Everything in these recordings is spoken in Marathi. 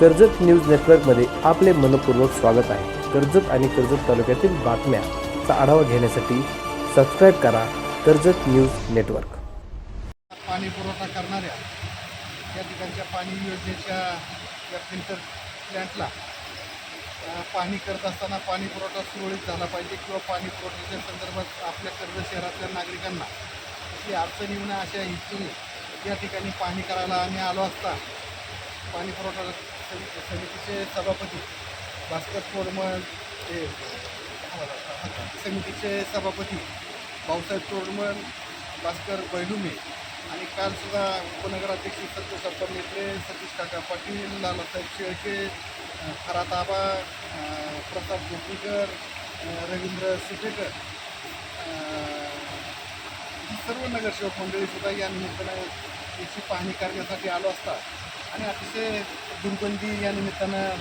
कर्जत न्यूज नेटवर्कमध्ये आपले मनपूर्वक स्वागत आहे. कर्जत आणि कर्जत तालुक्यातील बातम्याचा आढावा घेण्यासाठी सबस्क्राईब करा कर्जत न्यूज नेटवर्क. पाणी पुरवठा करणाऱ्या या ठिकाणच्या पाणी योजनेच्या या फिल्टर प्लॅन्टला पाणी करत असताना पाणी पुरवठा सुरळीत झाला पाहिजे किंवा पाणी पुरवठ्याच्या संदर्भात आपल्या कर्ज शहरातल्या नागरिकांना अशी अडचण येऊ नये अशा हेतूने या ठिकाणी पाणी करायला आम्ही आलो असता पाणी पुरवठा समितीचे सभापती भास्कर तोडमल हे समितीचे सभापती भाऊसाहेब तोडमल भास्कर बैलुमे आणि काल सुद्धा उपनगराध्यक्ष संतोष मेत्रे सतीश काका पाटील लालासाहेब शेळके अ, खरात आबा प्रताप गोपीकर रवींद्र सुटेकर सर्व नगरसेवक मंडळीसुद्धा या निमित्तानं याची पाहणी करण्यासाठी आलो असता. आणि अतिशय दुर्गंधी या निमित्तानं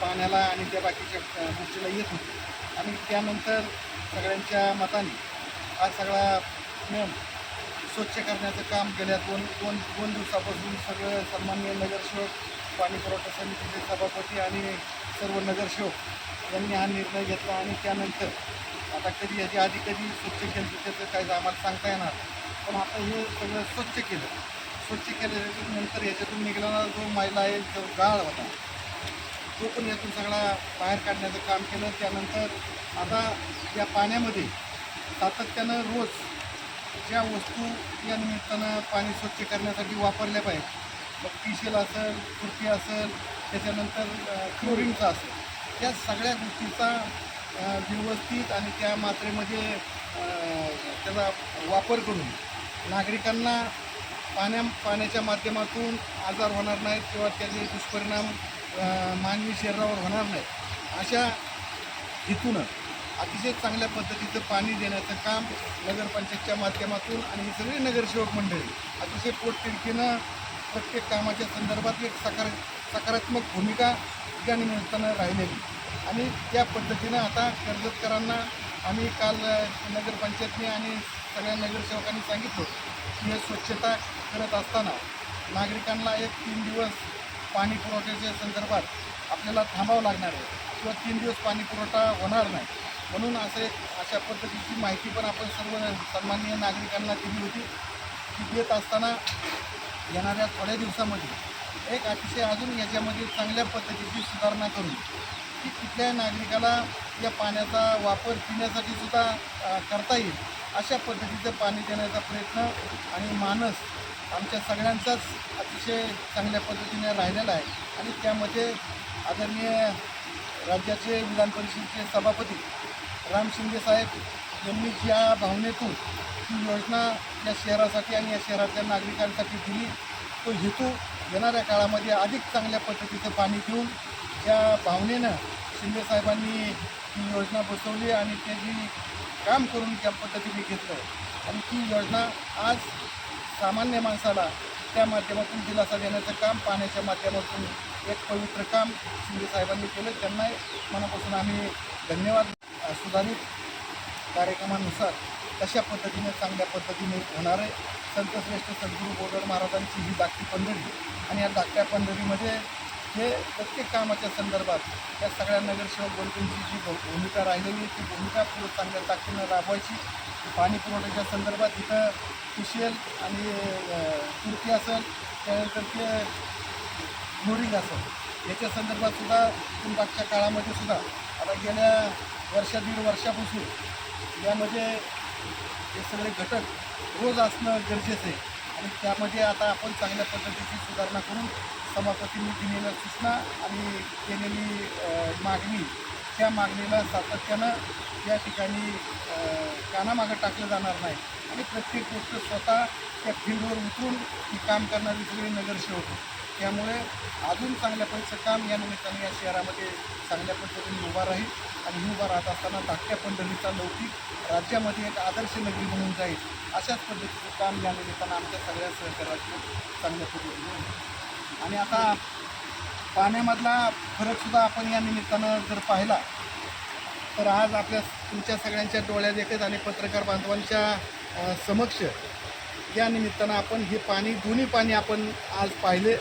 पाण्याला आणि त्या बाकीच्या गोष्टीला येत होती. आणि त्यानंतर सगळ्यांच्या मताने हा सगळा नियम स्वच्छ करण्याचं काम गेल्या दोन दोन दोन दिवसापासून सगळं सन्मान्य नगरसेवक पाणी पुरवठा समितीचे सभापती आणि सर्व नगरसेवक यांनी हा निर्णय घेतला आणि त्यानंतर आता कधी याच्या आधी कधी स्वच्छ केलं त्याचं काही आम्हाला सांगता येणार पण आता हे सगळं स्वच्छ केलं. स्वच्छ केल्यानंतर याच्यातून निघालेला जो मैला आहे जो गाळ होता तो पण यातून सगळा बाहेर काढण्याचं काम केलं. त्यानंतर आता या पाण्यामध्ये सातत्यानं रोज ज्या वस्तू या निमित्तानं पाणी स्वच्छ करण्यासाठी वापरल्या पाहिजे मग पिशेल असेल खुर्पी असेल त्याच्यानंतर क्लोरिनचा असेल. त्या सगळ्या गोष्टीचा व्यवस्थित आणि त्या मात्रेमध्ये त्याचा वापर करून नागरिकांना पाण्या पाण्याच्या माध्यमातून आजार होणार नाहीत किंवा त्याचे दुष्परिणाम मानवी शरीरावर होणार नाहीत. अशा हेतूनं अतिशय चांगल्या पद्धतीचं पाणी देण्याचं काम नगरपंचायतच्या माध्यमातून आणि ही सगळी नगरसेवक मंडळी अतिशय पोटतिडकीनं प्रत्येक कामाच्या संदर्भात एक सकार सकारात्मक भूमिका या निमित्तानं राहिलेली. आणि त्या पद्धतीनं आता कर्जतकरांना आम्ही काल नगरपंचायतने आणि सगळ्या नगरसेवकांनी सांगितलं हे स्वच्छता करत असताना नागरिकांना एक तीन दिवस पाणी पुरवठ्याच्या संदर्भात आपल्याला थांबावं लागणार आहे किंवा तीन दिवस पाणी पुरवठा होणार नाही. म्हणून असं एक अशा पद्धतीची माहिती पण आपण सर्व सन्माननीय नागरिकांना दिली होती. की देत असताना येणाऱ्या थोड्या दिवसामध्ये एक अतिशय अजून याच्यामध्ये चांगल्या पद्धतीची सुधारणा करून की कुठल्याही नागरिकाला या पाण्याचा वापर पिण्यासाठी सुद्धा करता येईल. अशा पद्धतीचं पाणी देण्याचा प्रयत्न आणि मानस आमच्या सगळ्यांचाच अतिशय चांगल्या पद्धतीने राहिलेला आहे. आणि त्यामध्ये आदरणीय राज्याचे विधान परिषदेचे सभापती राम शिंदे साहेब यांनी ज्या भावनेतून ही योजना या शहरासाठी आणि या शहरातल्या नागरिकांसाठी दिली तो हेतू येणाऱ्या काळामध्ये अधिक चांगल्या पद्धतीचं पाणी घेऊन या भावनेनं शिंदे साहेबांनी ही योजना बसवली आणि त्याची काम करून त्या पद्धतीने घेतलं. आणि ती योजना आज सामान्य माणसाला त्या माध्यमातून दिलासा देण्याचं काम पाण्याच्या माध्यमातून एक पवित्र काम शिंदे साहेबांनी केलं. त्यांना मनापासून आम्ही धन्यवाद सुधारित कार्यक्रमानुसार तशा पद्धतीने चांगल्या पद्धतीने होणार आहे. संतश्रेष्ठ सद्गुरू बोधर महाराजांची ही धाकटी पंढरी आणि या धाकट्या पंढरीमध्ये हे प्रत्येक कामाच्या संदर्भात या सगळ्या नगरसेवक बंधूंची जी भू- भूमिका राहिलेली ती भूमिका पूर्ण चांगल्या ताकदीनं राबवायची. पाणी पुरवठ्याच्या संदर्भात तिथं कुशल आणि तुर्की असेल त्यानंतर ते बोरिंग असेल. याच्या संदर्भात सुद्धा मागच्या काळामध्ये सुद्धा आता गेल्या वर्षा दीड वर्षापासून यामध्ये हे सगळे घटक रोज असणं गरजेचं आहे. त्यामध्ये आता आपण चांगल्या पद्धतीची सुधारणा करून सभापतींनी दिलेल्या सूचना आणि केलेली मागणी त्या मागणीला सातत्यानं या ठिकाणी कानामागं टाकलं जाणार नाही. आणि प्रत्येक गोष्ट स्वतः त्या फील्डवर उतरून ती काम करणारी सगळी नगरसेवक त्यामुळे अजून चांगल्या पद्धतीचं काम या निमित्ताने या शहरामध्ये चांगल्या पद्धतीने उभा राहील आणि ही उभा राहत असताना धाकट्या पंढरीचा लौकिक राज्यामध्ये एक आदर्श नगरी म्हणून जाईल अशाच पद्धतीचं काम या निमित्तानं आमच्या सगळ्या सहकार्यातून चांगल्या पद्धतीने आणि आता पाण्यामधला फरकसुद्धा आपण या निमित्तानं जर पाहिला तर आज आपल्या तुमच्या सगळ्यांच्या डोळ्यात एकच आणि पत्रकार बांधवांच्या समक्ष या निमित्तानं आपण हे पाणी दोन्ही पाणी आपण आज पाहिले.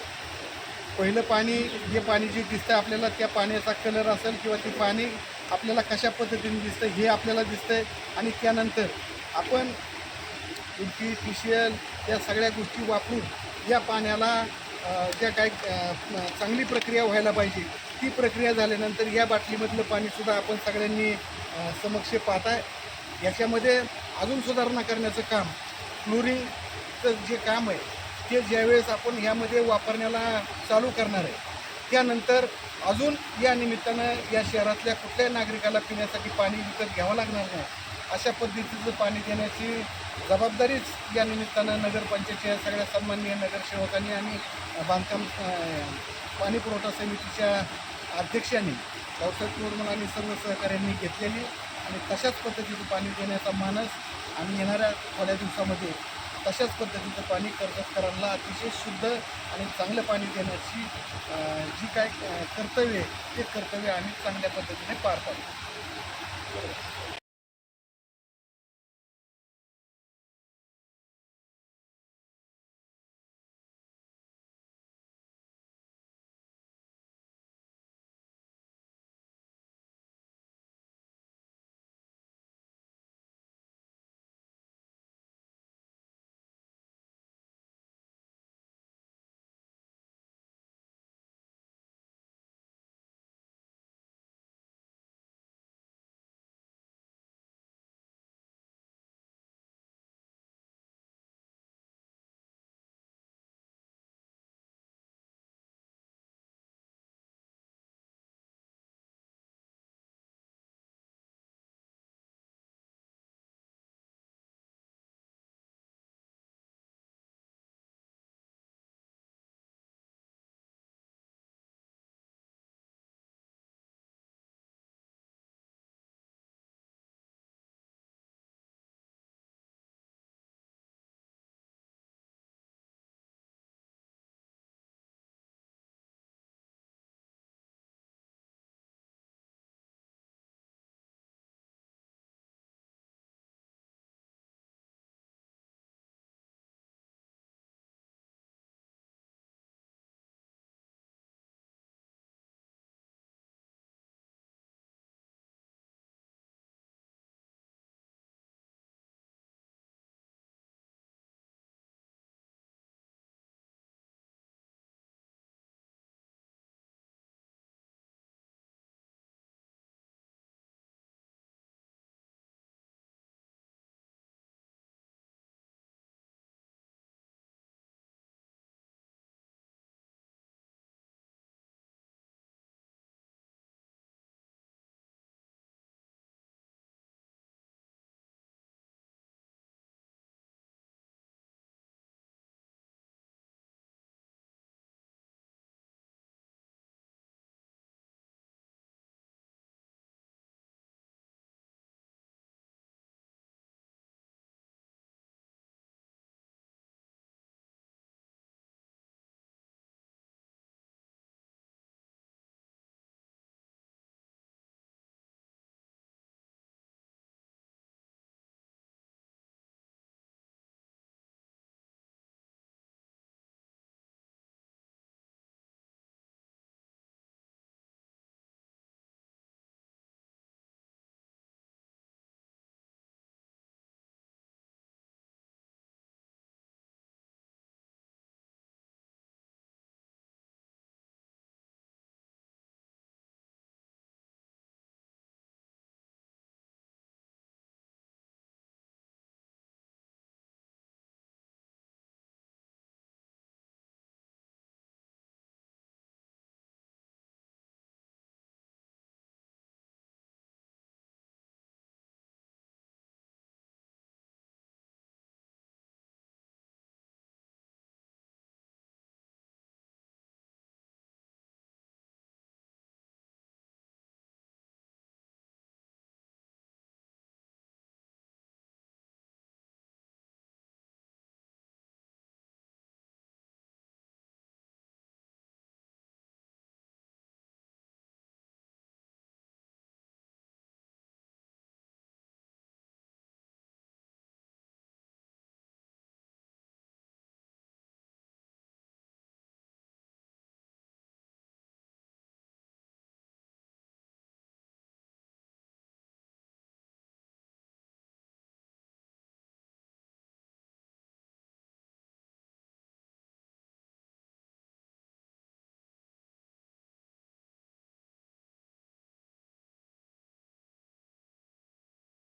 पहिलं पाणी जे पाणी जे दिसतं आपल्याला त्या पाण्याचा कलर असेल किंवा ते पाणी आपल्याला कशा पद्धतीने दिसतं हे आपल्याला दिसतंय. आणि त्यानंतर आपण तुमची फिशियल या सगळ्या गोष्टी वापरून या पाण्याला ज्या काय चांगली प्रक्रिया व्हायला पाहिजे ती प्रक्रिया झाल्यानंतर या बाटलीमधलं पाणीसुद्धा आपण सगळ्यांनी समक्ष पाहताय. याच्यामध्ये अजून सुधारणा करण्याचं काम फ्लोरिंगचं जे काम आहे ते ज्यावेळेस आपण ह्यामध्ये वापरण्याला चालू करणार आहे त्यानंतर अजून या निमित्तानं या शहरातल्या कुठल्याही नागरिकाला पिण्यासाठी पाणी विकत घ्यावं लागणार नाही अशा पद्धतीचं पाणी देण्याची जबाबदारीच या निमित्तानं नगरपंचायतीच्या सगळ्या सन्माननीय नगरसेवकांनी आणि बांधकाम पाणी पुरवठा समितीच्या अध्यक्षांनी रावसाहेब चोरमन आणि सर्व सहकाऱ्यांनी घेतलेली आणि तशाच पद्धतीचं पाणी देण्याचा मानस आणि येणाऱ्या थोड्या दिवसामध्ये तशाच पद्धतीचं पाणी कर्जतकरांना अतिशय शुद्ध आणि चांगलं पाणी देण्याची जी काय कर्तव्य आहे ते कर्तव्य आम्ही चांगल्या पद्धतीने पार पाडतो.